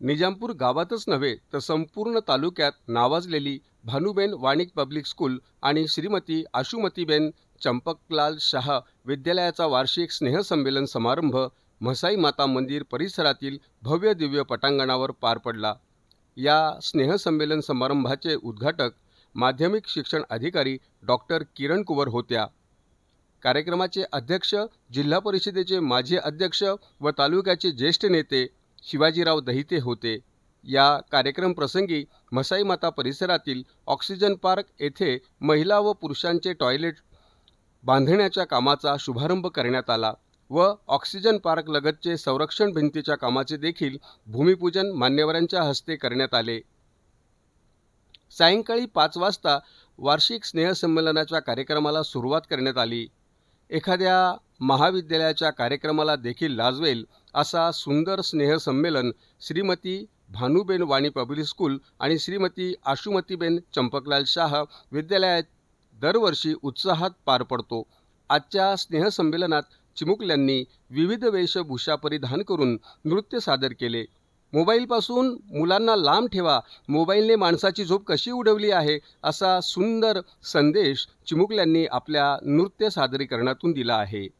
निजामपूर गावातच नव्हे तर संपूर्ण तालुक्यात नावाजलेली भानुबेन वाणिक पब्लिक स्कूल आणि श्रीमती आशुमतीबेन चंपकलाल शाह विद्यालयाचा वार्षिक स्नेहसंमेलन समारंभ म्हसाई माता मंदिर परिसरातील भव्य दिव्य पटांगणावर पार पडला. या स्नेहसंमेलन समारंभाचे उद्घाटक माध्यमिक शिक्षण अधिकारी डॉक्टर किरण कुवर होत्या. कार्यक्रमाचे अध्यक्ष जिल्हा परिषदेचे माजी अध्यक्ष व तालुक्याचे ज्येष्ठ नेते शिवाजीराव दहिते होते. या कार्यक्रम प्रसंगी मसाई माता परिसरातील ऑक्सिजन पार्क येथे महिला व पुरुषांचे टॉयलेट बांधण्याच्या कामाचा शुभारंभ करण्यात आला व ऑक्सिजन पार्क लगतचे संरक्षण भिंतीच्या कामाचे देखील भूमिपूजन मान्यवरांच्या हस्ते करण्यात आले. सायंकाळी पाच वाजता वार्षिक स्नेहसंमेलनाच्या कार्यक्रमाला सुरुवात करण्यात आली. एखाद्या महाविद्यालयाच्या कार्यक्रमाला देखील लाजवेल असा सुंदर स्नेहसंमेलन श्रीमती भानुबेन वाणी पब्लिक स्कूल आणि श्रीमती आशुमतीबेन चंपकलाल शाह विद्यालयात दरवर्षी उत्साहात पार पडतो. आजच्या स्नेहसंमेलनात चिमुकल्यांनी विविध वेशभूषा परिधान करून नृत्य सादर केले. मोबाईलपासून मुलांना लांब ठेवा मोबाईलने माणसाची झोप कशी उडवली आहे असा सुंदर संदेश चिमुकल्यांनी आपल्या नृत्य सादरीकरणातून दिला आहे.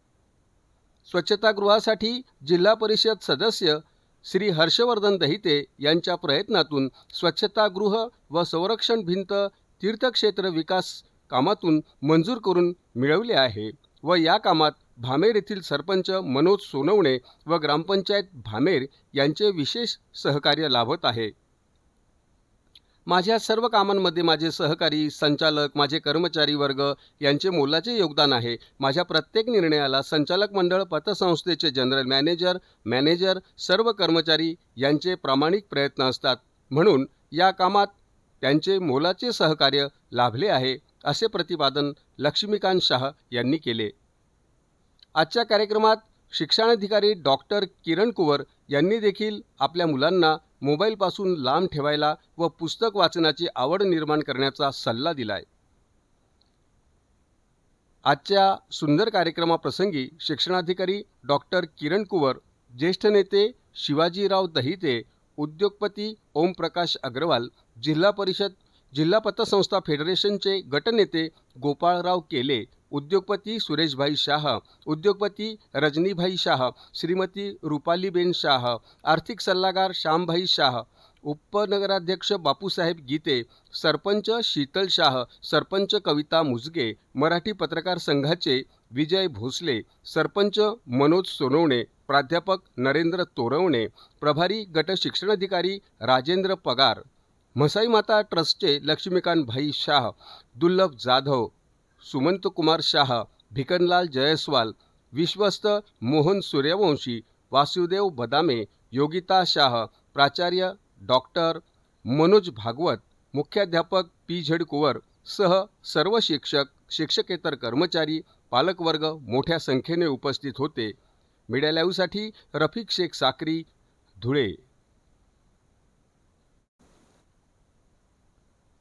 स्वच्छतागृहासाठी जिल्हा परिषद सदस्य श्री हर्षवर्धन दहिते यांच्या प्रयत्नातून स्वच्छतागृह व संरक्षण भिंत तीर्थक्षेत्र विकास कामातून मंजूर करून मिळवले आहे व या कामात भामेर येथील सरपंच मनोज सोनवणे व ग्रामपंचायत भामेर यांचे विशेष सहकार्य लाभत आहे. माझ्या सर्व कामांमध्ये माझे सहकारी संचालक माझे कर्मचारी वर्ग यांचे मोलाचे योगदान आहे. माझ्या प्रत्येक निर्णयाला संचालक मंडळ पतसंस्थेचे जनरल मॅनेजर मॅनेजर सर्व कर्मचारी यांचे प्रामाणिक प्रयत्न असतात. म्हणून या कामात त्यांचे मोलाचे सहकार्य लाभले आहे असे प्रतिपादन लक्ष्मीकांत शाह यांनी केले. आजच्या कार्यक्रमात शिक्षणाधिकारी डॉक्टर किरण कुवर यांनी देखील आपल्या मुलांना मोबाईलपासून लांब ठेवायला व पुस्तक वाचनाची आवड निर्माण करण्याचा सल्ला दिलाय. आजच्या सुंदर कार्यक्रमाप्रसंगी शिक्षणाधिकारी डॉक्टर किरण कुवर ज्येष्ठ नेते शिवाजीराव दहिते उद्योगपती ओमप्रकाश अग्रवाल जिल्हा परिषद जिल्हा पतसंस्था फेडरेशनचे गटनेते गोपाळराव केले उद्योगपती सुरेशभाई शाह उद्योगपती रजनीभाई शाह श्रीमती रुपालीबेन शाह आर्थिक सल्लागार श्यामभाई शाह उपनगराध्यक्ष बापूसाहेब गीते सरपंच शीतल शाह सरपंच कविता मुजगे मराठी पत्रकार संघाचे विजय भोसले सरपंच मनोज सोनवणे प्राध्यापक नरेंद्र तोरवणे प्रभारी गट शिक्षणाधिकारी राजेंद्र पगार म्हसाई माता ट्रस्टचे लक्ष्मीकांत भाई शाह दुर्लभ जाधव सुमंत कुमार शाह भिकनलाल जयस्वाल विश्वस्त मोहन सूर्यवंशी वासुदेव बदामे योगिता शाह प्राचार्य डॉक्टर मनोज भागवत मुख्याध्यापक पी झेड कुवर सह सर्व शिक्षक शिक्षकेतर कर्मचारी पालकवर्ग मोठ्या संख्येने उपस्थित होते. मीडिया लाईव्हसाठी रफिक शेख साक्री धुळे.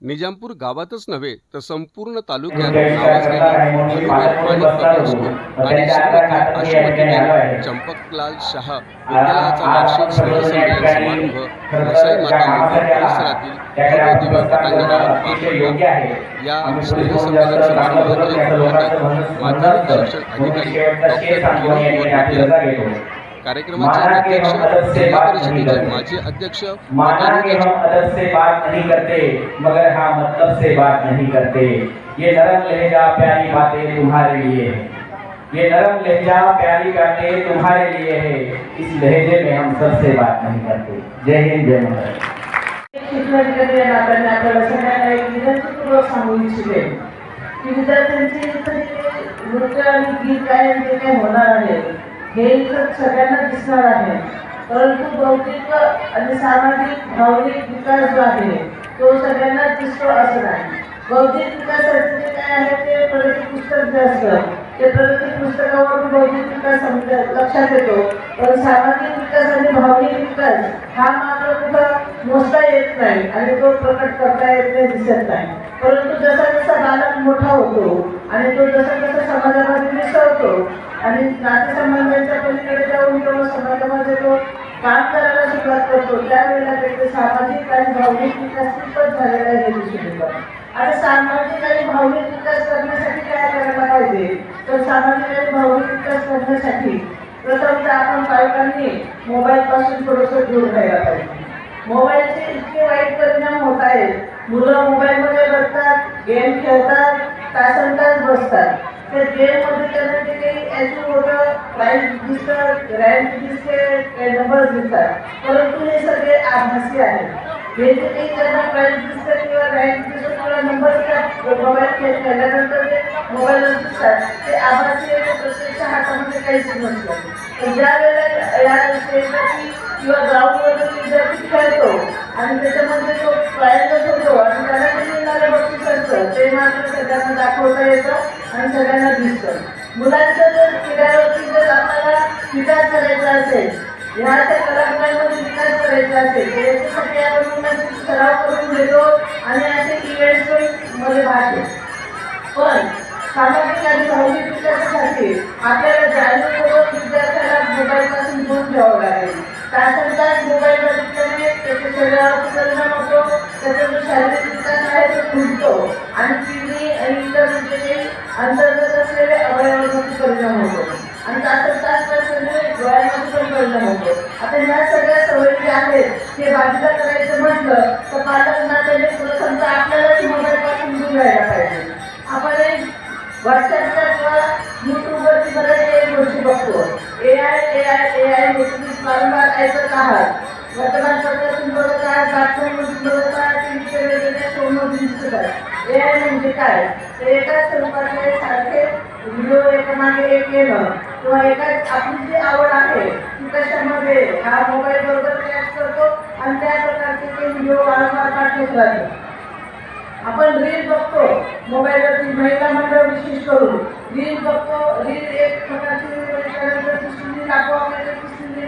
निजामपूर गावातच नव्हे तर संपूर्ण तालुक्यात स्कूल आणि आशुमतीबेन चंपकलाल शाह विद्यालयाचा वार्षिक स्नेहसंमेलन समारंभ वसई माता मंदिर परिसरातील भव्य दिव्य पटांगणावर पार पडला या स्नेहसंमेलन समारंभाचे उद्घाटक माध्यमिक शिक्षण अधिकारी डॉक्टर किरण कुवर होते कार्यक्रमाचे अध्यक्ष जिल्हा परिषदेचे माजी अध्यक्ष से बात नहीं करते मगर हाँ मतलब से बात नहीं करते। ये नरम लहजा प्यारी बातें तुम्हारे लिए है। ये नरम लहजा प्यारी बातें तुम्हारे लिए है। इस लहजे में हम सबसे बात नहीं करते। जय हिंद जय महाराज विद्यार्थ्यांची नृत्य आणि गीत काही होणार आहे हे तर सगळ्यांना दिसणार आहे. परंतु भौतिक आणि सामाजिक भावनिक विकास जो आहे तो सगळ्यांना दिसतो असं नाही. बौद्धिक विकासाचे म्हणजे काय आहे ते प्रगती पुस्तक जे असतं ते प्रगती पुस्तकावरून बौद्धिक विकास लक्षात येतो. पण सामाजिक विकास आणि भावनिक विकास हा मात्र कुठं मोजता येत नाही आणि तो प्रकट करता येत नाही दिसत नाही. परंतु जसा जसा बालक मोठा होतो आणि तो जसा जसा समाजामध्ये मिसळतो आणि नातेसंबंधांच्या पलीकडे जाऊन तो समाजामध्ये तो काम करायला सुरुवात करतो त्यावेळेला त्याचे सामाजिक आणि भावनिक विकास खूपच झालेला आहे दिसून येतो. आता सामाजिक आणि भावनिक विकास करण्यासाठी काय करायला पाहिजे? तर सामाजिक आणि भावनिक विकास करण्यासाठी प्रथमतः आपण पालकांनी मोबाईलपासून थोडंसं दूर राहायला पाहिजे. मोबाईलचे इतके वाईट परिणाम होत आहेत. मुलं मोबाईलमध्ये बसतात गेम खेळतात तासन तास बसतात. तर गेममध्ये त्यांना जे काही अचीव होतं प्राईज दिसतात रँक दिसते नंबर दिसतात. परंतु हे सगळे आभासी आहेत. हे जे काही त्यांना प्राईज दिसतं किंवा रँक दिसतं किंवा नंबर त्या मोबाईल खेळ खेळल्यानंतर जे मोबाईलवर दिसतात. ते आभासी आहे प्रत्यक्ष हातामध्ये काहीच नसतं. तर ज्या वेळेला या स्टेजवरती किंवा ग्राउंडवरती विद्यार्थी खेळतो. आणि त्याच्यामध्ये तो प्राईजच होतो आणि त्याला जे मिळणारं बक्षीस असतं ते मात्र सगळ्यांना दाखवता येतं आणि सगळ्यांना दिसतं. मुलांचं जर क्रीडावरती जर आपल्याला विकास करायचा असेल ह्या त्या कलाकारांमध्ये विकास करायचा असेल तर याच्यासाठी आपण सराव करून घेतो आणि असे इव्हेंट्स पण मध्ये भाग घेतो. पण सामाजिक आणि भावनिक विकासासाठी आपल्याला जाणीवपूर्वक विद्यार्थ्याला मोबाईलपासून दूर ठेवावं लागेल. तासन तास मोबाईल बघितल्याने त्याच्या शरीरावर परिणाम होतो त्याचा जो शारीरिक विकास आहे तो खुंटतो आणि किडनी आणि इतर जे अंतर्गत असलेले अवयवांवरती परिणाम होतो. आणि तास त्याच्यामुळे डोळ्यांमध्ये पण परिणाम होतो. आता ह्या सगळ्या सवयी ज्या आहेत ते बाजूला करायचं म्हटलं तर पालकांना समजा आपल्यालाच मोबाईलपासून दूर राहायला पाहिजे. आपण एक व्हॉट्सअपच्या किंवा यूट्यूबवरती बऱ्याच गोष्टी बघतो. A I A I A I वारंवार ऐकत आहात. वर्तमानपत्रातून बघत आहात बातम्यांमधून बघत आहात टीव्हीच्या वेगवेगळ्या शोमधून दिसत आहे. ए आय म्हणजे काय? तर एकाच स्वरूपातले सारखे व्हिडिओ एकामागे एक येणं किंवा एकाच आपली जी आवड आहे ती कशामध्ये? हा मोबाईल बरोबर कॅच करतो आणि त्या प्रकारचे ते व्हिडिओ वारंवार पाठवत राहतो. आपण रील बघतो. मोबाईलवरती महिला मंडळ विशेष करून. रील बघतो. रील एक प्रकारची त्यानंतर दुसरी रील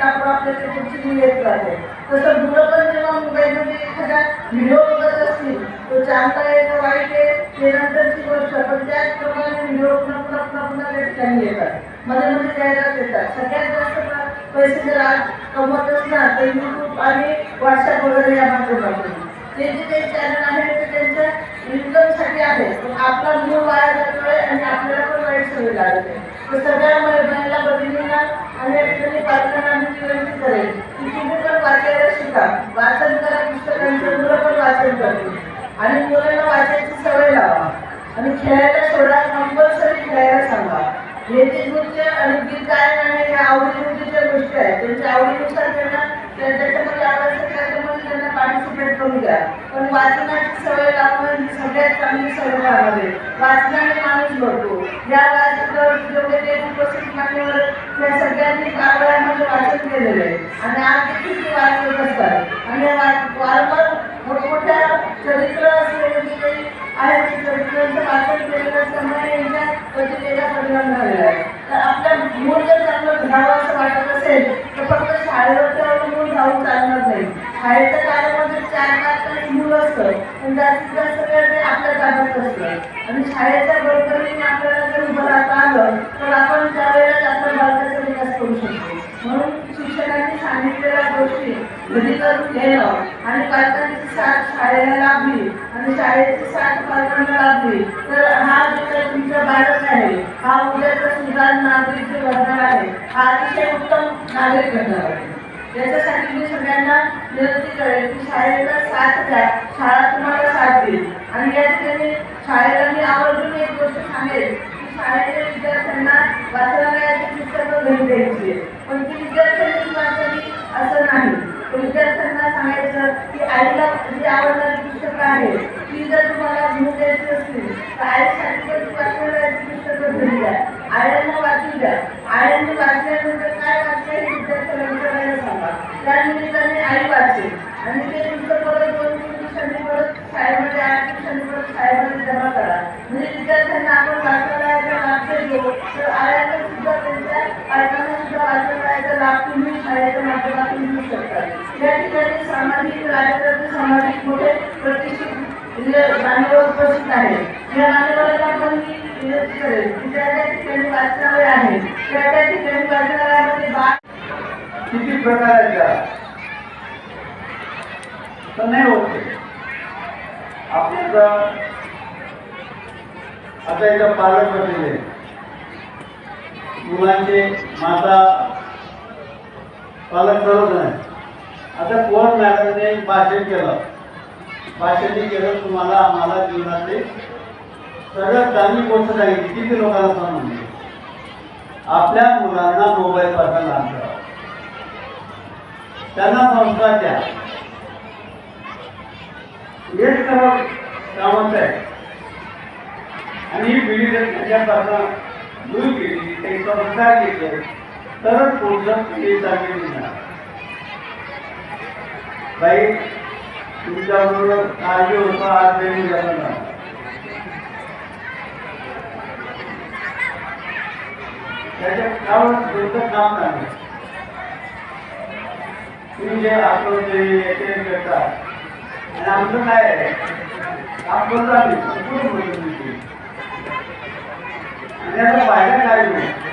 आपोआप येते पुढची रील येत राहते. तसं मुलं पण जेव्हा मोबाईलमध्ये एखादा व्हिडिओ बघत असतील तो चांगला आहे तो वाईट आहे ते नंतरची गोष्ट. पण त्याचप्रमाणे व्हिडिओ पुन्हा पुन्हा पुन्हा पुन्हा त्या ठिकाणी येतात. मध्ये मध्ये जाहिरात येतात. सगळ्यात जास्त पैसे जर आज कमवत असणार तर यूट्यूब आणि व्हॉट्सअप वगैरे या माध्यमातून. ते जे काही चॅनल आहे ते त्यांच्या इन्कमसाठी आहे आपला मूळ वाया जातोय आणि आपल्याला पण वाईट सवय लागते. तर सगळ्या महिला बहिणींना आणि या पालकांना विनंती करेल. की तुम्ही पण वाचायला शिका. वाचन करा पुस्तकांचं मुलं पण वाचन करतील. आणि मुलांना वाचायची सवय लावा. आणि खेळायला सोडा कंपल्सरी खेळायला सांगा. हे आणि गीत गायन आणि हे आवडीनिवडीच्या गोष्टी आहेत त्यांच्या आवडीनुसार त्यांना त्याच्यामध्ये आवडतं त्याच्यामध्ये त्यांना पार्टिसिपेट करून द्या. पण वाचनाची सवय लावणं सगळ्यात चांगली सवय लावावी वाचनाने माणूस घडतो या वाचनावर जेवढे काही उपस्थित मान्यवर त्या सगळ्यांनी कावळ्यामध्ये वाचन केलेलं आहे. आणि आज देखील ते वाचत असतात. आणि वा- वारंवार मोठमोठ्या चरित्र असलेले जे काही आहे ते चरित्रांचं वाचन केलेलं असल्यामुळे यांच्या कधी परिणाम झालेला आहे तर आपल्या मूळ जर चांगलं घडावं असं वाटत असेल तर फक्त शाळेवरती अवलंबून राहून चालणार नाही. शाळेच्या काळामध्ये चार पाच तास मूल असतं पण जास्तीत जास्त वेळ ते आपल्या ताब्यात असतं. आणि शाळेच्या बरोबरीने आपल्याला जर उभं राहता आलं तर आपण त्यावेळेला आपल्या भारताचा विकास करू शकतो. म्हणून शिक्षकांनी सांगितलेल्या गोष्टी म्हणजे घरी करून घेणं आणि पालकांची साथ शाळेला लाभली आणि शाळेची साथ पालकांना लाभली. तर हा जो तुमचा बालक आहे हा उद्याचा सुधार नागरिक घडणार आहे. हा अतिशय उत्तम नागरिक घडणार आहे. याच्यासाठी मी सगळ्यांना विनंती करेल की शाळेला साथ द्या शाळा तुम्हाला साथ देईल. आणि या ठिकाणी शाळेला मी आवर्जून एक गोष्ट सांगेल शाळेच्या विद्यार्थ्यांना वाचनालयाची पुस्तकं भेट द्यायची पण ती विद्यार्थ्यांनी वाचली असं नाही. विद्यार्थ्यांना सांगायचं की आईला जी आवडणारी पुस्तकं आहे ती जर तुम्हाला घेऊन द्यायची असतील तर आईसाठी पण वाचनालयाची पुस्तकं भेट द्या. आयांना वाचू द्या. आयांनी वाचल्यानंतर काय वाचलं हे विद्यार्थ्याला विचारायला सांगा त्या निमित्ताने आई वाचेल आणि ते पुस्तक परत दोन तीन दिवसांनी परत शाळेमध्ये आठ दिवसांनी परत शाळेमध्ये जमा करा म्हणजे विद्यार्थ्यांना आपण वाचनालयाचा लाभ देतो तर आयांना सुद्धा त्यांच्या पालकांना सुद्धा वाचनालयाचा लाभ तुम्ही शाळेच्या माध्यमातून शकतात या ठिकाणी सामाजिक राजकारणी सामाजिक मोठे प्रतिष्ठित मान्यवर उपस्थित आहेत या मान्यवरांना आपण मी विनंती की त्या? त्या ठिकाणी वाचनालय आहे त्या त्या ठिकाणी वाचनालयामध्ये बा किती प्रकार तर नाही होते आपल्याला आता एका पालक मुलांचे माता पालक करत नाही. आता कोण मॅडमने भाषण केलं? भाषण केलं तुम्हाला आम्हाला जीवनातले सगळ्यात चांगली गोष्ट सांगितली. किती लोकांना समजली आपल्या मुलांना मोबाईल पासून लहान करा. त्यांना संस्कार द्या. हेच खरं कामाचं आहे. आणि ही पिढी त्याच्यापासून दूर केली. ते संस्कार घेतले. तरच पुढचं पिढी चांगली मिळणार बाई तुमच्याबरोबर काळजी होता आज वेळ जाणार. त्याच्या काम तुमचं काम नाही? तुम्ही जे आपण जे येते करता. आणि आमचं काय आहे? आपण झाली संपूर्ण आणि आता बाहेर काय नाही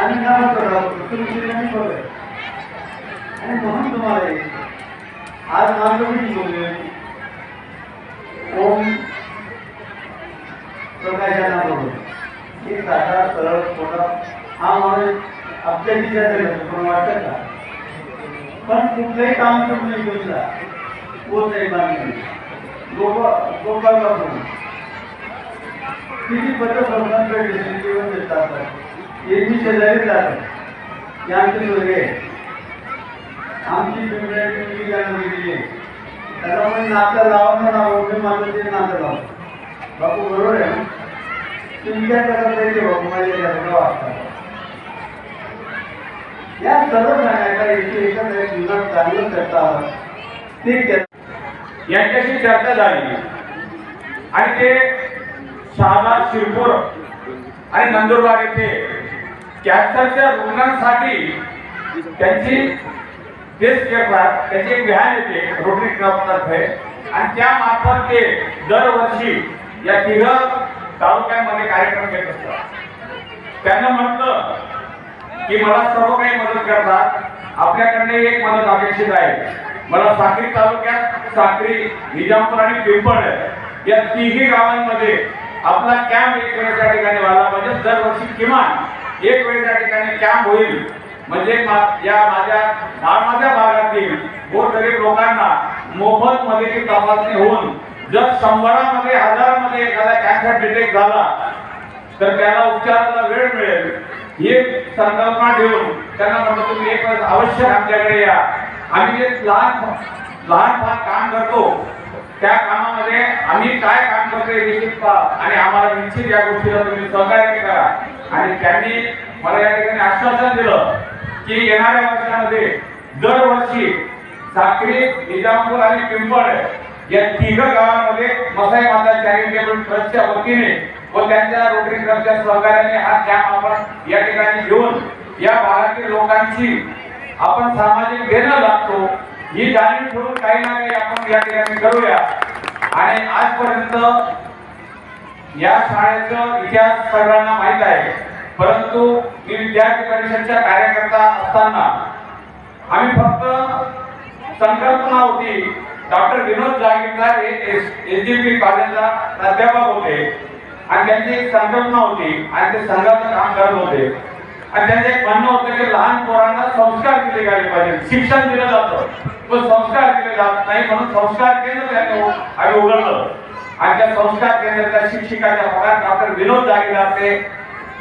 आम्ही काम करतो तुम्ही नाही बघत आणि म्हणून तुम्हाला आज माझं मी बोलले ओम प्रकाशांना बरोबर एक साधा सरळ मोठा हा माणूस आपल्या विचारायला पण वाटत का पण कुठलंही काम तुम्ही घेऊन जा होत नाही बांधणी गोपाळ गोपाळ किती पत्र लोकांकडे जीवन देतात एरवी शेजारीच जातात ते आमचे मुलगे आमची पिंपळ्याची मुलगी त्यांना दिली आहे त्याला म्हणजे नातं लावा ना मी माझं ते नातं लावतो. बापू बरोबर आहे तुमच्या करत पाहिजे बापू माझ्या जन्म वाटतात या सर्व सांगायला याची एकत्र जीवन चांगलं करता आलं. ते यांच्याशी चर्चा झाली. आणि ते शहादा शिरपूर आणि नंदुरबार येथे कॅन्सरच्या रुग्णांसाठी त्यांची टेस्ट करतात त्याची एक व्हॅन येते रोटरी क्लबतर्फे. आणि त्यामार्फत ते दरवर्षी या तिघ तालुक्यांमध्ये कार्यक्रम घेत असतात. त्यांना म्हटलं की मला सर्व काही मदत करतात. आपल्याकडे एक मदत अपेक्षित आहे. मला साक्री तालुक्यात साक्री निजामपूर आणि पिंपळ या तिघी गावांमध्ये आपला कॅम्प एक ठिकाणी व्हायला पाहिजे. दरवर्षी किमान एक वेळ त्या ठिकाणी कॅम्प होईल. म्हणजे या माझ्या मा- माझ्या भागातील गोरगरीब लोकांना मोफत मध्ये तपासणी होऊन जर शंभरामध्ये हजारामध्ये एखादा कॅन्सर डिटेक्ट झाला तर त्याला उपचाराला वेळ मिळेल. ही एक संकल्पना ठेवून त्यांना म्हणतो तुम्ही एक वेळेस अवश्य आमच्याकडे या. आम्ही जे लहान लहान फार काम करतो त्या कामामध्ये आम्ही काय काम करतो हे निश्चित पहा आणि आम्हाला निश्चित या गोष्टीला तुम्ही सहकार्य करा. आणि त्यांनी मला या ठिकाणी आश्वासन दिलं की येणाऱ्या वर्षामध्ये दरवर्षी साक्री निजामपूर आणि पिंपळ या तिघ गावांमध्ये मसाई माता चॅरिटेबल ट्रस्टच्या वतीने व त्यांच्या रोटरी क्लबच्या सहकार्याने हा कॅम्प आपण या ठिकाणी घेऊन या भागातील लोकांची आपण सामाजिक घेणं लागतो ही जाणीव ठेवून काही ना काही आपण या ठिकाणी करूया. आणि आजपर्यंत या शाळेचा इतिहास सर्वांना माहीत आहे. परंतु मी विद्यार्थी परिषदच्या कार्यकर्ता असताना आम्ही फक्त संकल्पना होती. डॉक्टर विनोद जागीरदार हे एस डी पी कॉलेजला प्राध्यापक होते. आणि त्यांची एक संकल्पना होती. आणि ते संघाचं काम करत होते. आणि त्यांचं एक म्हणणं होतं की लहान पोरांना संस्कार दिले गेले पाहिजे शिक्षण दिलं जातं. पण संस्कार दिले जात नाही म्हणून संस्कार केंद्र त्यांनी आम्ही उघडलं. आणि त्या संस्कार केंद्राच्या शिक्षिकाच्या पगार डॉक्टर विनोद जागीरदार ते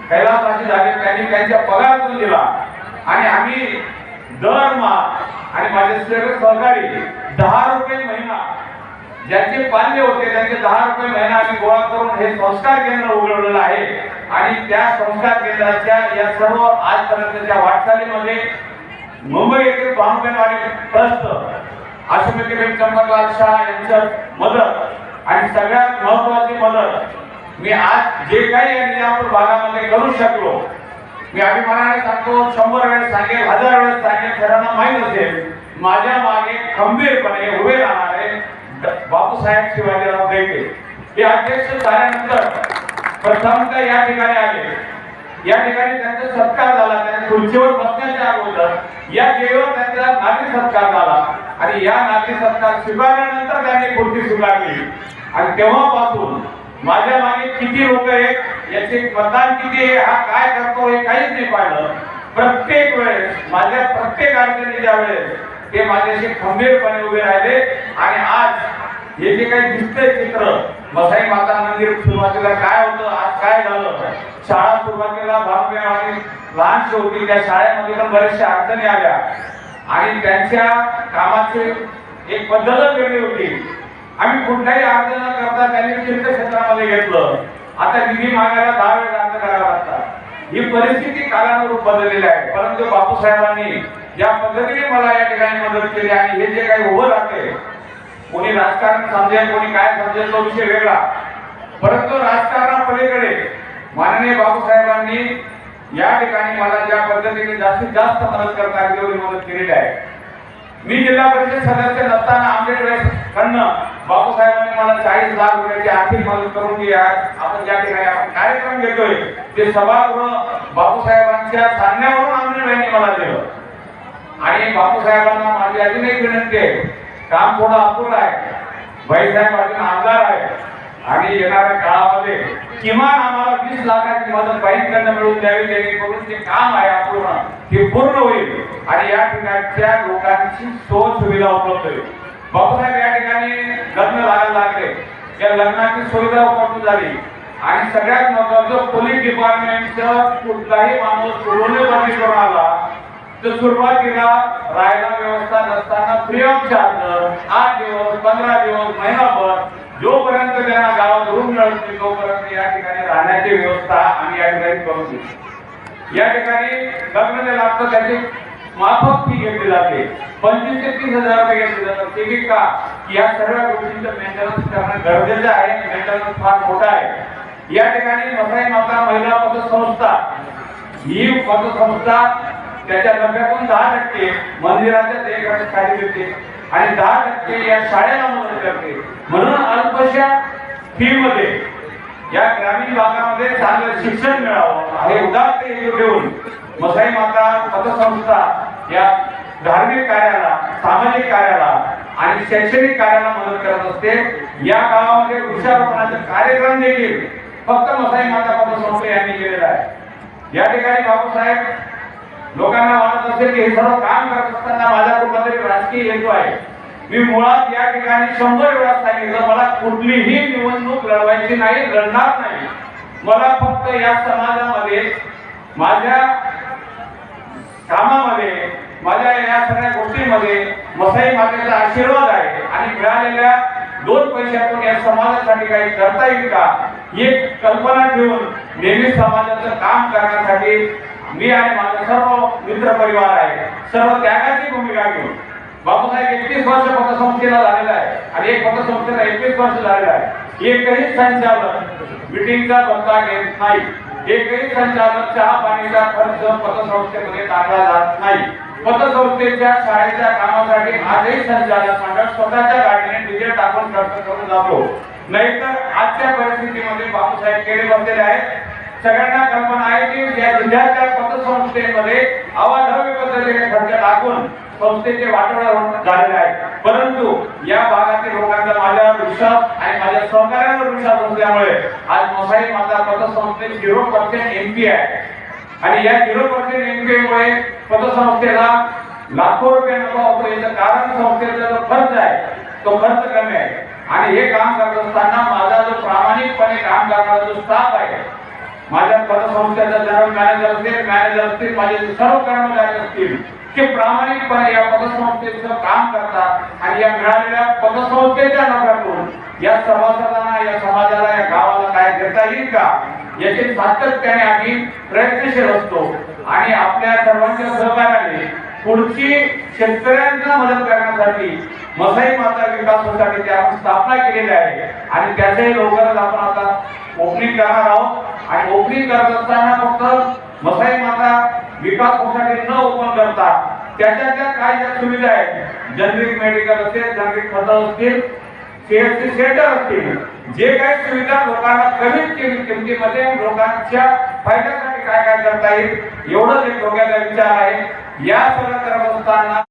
कैलासवासी झाले त्यांनी त्यांच्या पगारातून दिला. आणि आम्ही दरमहा आणि माझे सगळे सहकारी दहा रुपये महिना ज्यांचे पाल्य होते त्यांचे दहा रुपये महिना आम्ही गोळा करून हे संस्कार केंद्र उघडलेलं आहे. आणि त्या संस्कार केंद्राच्या या सर्व आजपर्यंतच्या वाटचालीमध्ये मुंबई येथील भानुबेनवाडी ट्रस्ट अशोक चंपकलाल शाह यांचं मदत आणि सगळ्यात महत्वाची मदत मी आज जे काही या निजापूर भागामध्ये करू शकलो मी अभिमानाने सांगतो शंभर वेळेस सांगेल हजार वेळेस सांगेल सर्वांना माहीत असेल माझ्या मागे खंबीरपणे उभे राहणारे ड- बापूसाहेब शिवाजीराव दैते हे अध्यक्ष झाल्यानंतर प्रथमतः या ठिकाणी आले. या ठिकाणी त्यांचा सत्कार झाला त्यांच्या खुर्चीवर बसण्याच्या अगोदर या देवीवर त्यांचा नागरिक सत्कार आणि या नागरी सत्ता स्वीकारल्यानंतर त्यांनी खुर्ची स्वीकारली आणि तेव्हापासून माझ्या मागे किती लोक आहेत याचे मतदान किती आहे हा काय करतो हे काहीच नाही पाहिलं. प्रत्येक वेळेस माझ्या प्रत्येक अडचणीच्या वेळेस ते माझ्याशी खंबीरपणे उभे राहिले. आणि आज हे जे काही दिसतंय चित्र मसाई माता मंदिर सुरुवातीला काय होतं आज काय झालं? शाळा सुरुवातीला भागव्या आणि लहानशी होती त्या शाळेमध्ये पण बऱ्याचशा अडचणी आल्या. आणि त्यांच्या कामाची एक पद्धतच वेगळी होती. आम्ही कुठलाही अर्ज न करता त्यांनी तीर्थक्षेत्रामध्ये घेतलं. आता निधी मागायला दहा वेळ अर्ज करावा लागतात ही परिस्थिती कालानुरूप बदललेली आहे. परंतु बापूसाहेबांनी ज्या पद्धतीने मला या ठिकाणी मदत केली आणि हे जे काही उभं राहते कोणी राजकारण समजेल कोणी काय समजेल तो विषय वेगळा. परंतु राजकारणापलीकडे माननीय बापूसाहेबांनी या ठिकाणी मला ज्या पद्धतीने जास्तीत जास्त मदत करता येईल तेवढी मदत केलेली आहे. मी जिल्हा परिषद सदस्य नसताना आमच्याकडे बाबूसाहेबांनी बापूसाहेबांनी मला चाळीस लाख रुपयाची आर्थिक मदत करून दिली आहे. आपण ज्या ठिकाणी आपण कार्यक्रम घेतोय ते सभागृह बापूसाहेबांच्या सांगण्यावरून आंबेडकरांनी मला दिलं. आणि बापूसाहेबांना माझी अजून एक विनंती आहे काम थोडं अपुरं आहे. भाईसाहेब अजून आमदार आहे आणि येणाऱ्या काळामध्ये किमान आम्हाला वीस लाखाची मदत बाईंकडनं मिळवून द्यावी जेणेकरून ते काम आहे अपूर्ण हे पूर्ण होईल. आणि या ठिकाणच्या लोकांची सोय सुविधा उपलब्ध होईल. बापूसाहेब या ठिकाणी लग्न लागायला लागले. या लग्नाची सुविधा उपलब्ध झाली. आणि सगळ्यात महत्वाचं पोलीस डिपार्टमेंटचं कुठलाही माणूस सोडवणे करून आला तर सुरुवातीला राहायला व्यवस्था नसताना फ्री ऑफ चार्ज आठ दिवस पंधरा दिवस महिनाभर जोपर्यंत त्यांना गावात रूम मिळत नाही तोपर्यंत या ठिकाणी राहण्याची व्यवस्था आम्ही या ठिकाणी करून देतो या ठिकाणी लग्न जे लागतं त्याची माफक फी घेतली जाते. पंचवीस ते तीस हजार रुपये घेतले जातात. ते की का? की या सर्व गोष्टींचं मेंटेनन्स करणं गरजेचं आहे मेंटेनन्स फार मोठा आहे. या ठिकाणी मसाई माता महिला पतसंस्था ही पतसंस्था त्याच्या नफ्यातून दहा टक्के मंदिराच्या देखासाठी देते आणि दहा टक्के या शाळेला मदत करते. म्हणून अल्पशा फी मध्ये या ग्रामीण भागामध्ये चांगलं शिक्षण मिळावं. हे उदात्त हेतू ठेवून मसाई माता पतसंस्था या धार्मिक कार्याला सामाजिक कार्याला आणि शैक्षणिक कार्याला मदत करत असते. या गावामध्ये वृक्षारोपणाचे कार्यक्रम देखील फक्त मसाई माता पतसंस्था यांनी केलेला आहे. या ठिकाणी बापूसाहेब लोकांना वाटत असेल की हे सर्व काम करत असताना माझ्या कुठला तरी राजकीय हेतू आहे. मी मुळात या ठिकाणी शंभर वेळा सांगितलं मला कुठलीही निवडणूक लढवायची नाही लढणार नाही. मला फक्त या समाजामध्ये माझ्या कामामध्ये माझ्या या सगळ्या गोष्टींमध्ये मसाई मातेचा आशीर्वाद आहे आणि मिळालेल्या दोन पैशातून या समाजासाठी काही करता येईल का ही एक कल्पना ठेवून नेहमी समाजाचं काम करण्यासाठी मी आणि माझा सर्व मित्र परिवार आहे. सर्व त्यागाची भूमिका घेऊन बापूसाहेब एकतीस वर्ष पतसंस्थेला झालेला आहे आणि एक पतसंस्थेला एकवीस वर्ष झालेला आहे. एकही संचालक मिटिंगचा भत्ता घेत नाही. एकही संचालक चहा पाण्याचा खर्च पतसंस्थेमध्ये टाकला जात नाही. पतसंस्थेच्या शाळेच्या कामासाठी आजही संचालक मंडळ स्वतःच्या गाडीने डिझेल टाकून खर्च करून जातो. नाहीतर आजच्या परिस्थितीमध्ये बापूसाहेब केले बसलेले आहेत. सगळ्यांना कल्पना आहे की या जिल्ह्याच्या पतसंस्थेमध्ये अवाढव्य पद्धतीने खर्च टाकून संस्थेचे वाटोळा झालेले आहे. परंतु या भागातील लोकांचा माझ्यावर विश्वास आणि माझ्या सहकार्यावर विश्वास असल्यामुळे आज मसाई माता पतसंस्थेत झिरो पर्सेंट एमपी आहे. आणि या झिरो पर्सेंट एमपी मुळे पतसंस्थेला लाखो रुपये नफा होतो. याचं कारण संस्थेचा जो खर्च आहे तो खर्च कमी आहे. आणि हे काम करत असताना माझा जो प्रामाणिकपणे काम करणारा जो स्टाफ आहे माझ्या पतसंस्थेचा जनरल मॅनेजर असतील मॅनेजर असतील माझे सर्व कर्मचारी असतील ते प्रामाणिकपणे या पतसंस्थेचं काम करतात आणि या मिळालेल्या पदसंस्थेच्या नफ्यातून या सभासदांना या समाजाला या गावाला काय करता येईल का? याचे सातत्याने आम्ही प्रयत्नशील असतो. आणि आपल्या सर्वांच्या सहकार्याने पुढची शेतकऱ्यांना मदत करण्यासाठी मसाई माता विकास सोसायटीची आपण स्थापना केलेली आहे आणि त्याचंही लवकरच आपण आता ओपनिंग करणार आहोत. आणि ओपनिंग करत असताना फक्त मसाई माता विकास कोशाने न ओपन करता त्याच्या त्या काय ज्या सुविधा आहेत? जनरिक मेडिकल असेल जनरिक खत असतील सीएससी सेंटर असतील. जे काही सुविधा लोकांना कमीत कमी किमतीमध्ये लोकांच्या फायद्यासाठी काय काय करता येईल एवढंच एक डोक्याचा विचार आहे. या सगळ्या करत असताना